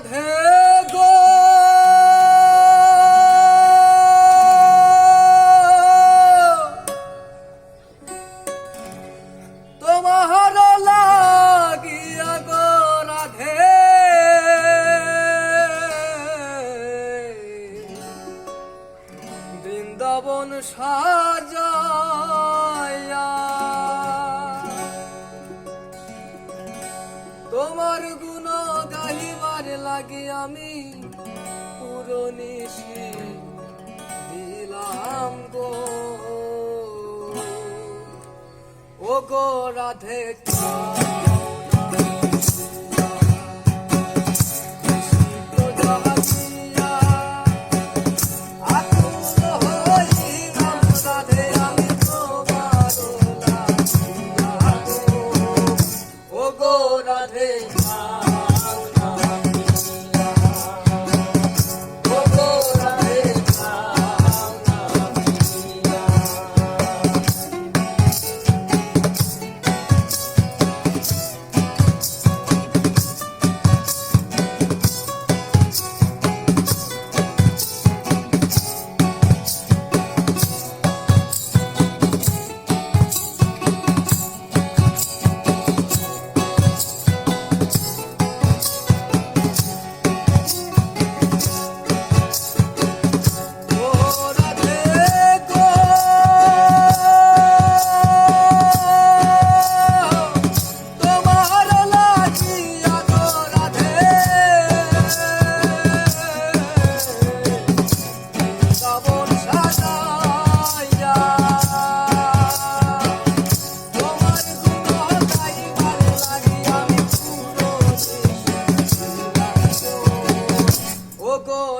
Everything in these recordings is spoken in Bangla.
রাধে গো। তোমার লাগিয়া গো রাধে। বৃন্দাবন সা লাগে আমি পুরো দিলাম গো। ও গো রাধে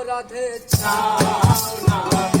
রাধে ছাও না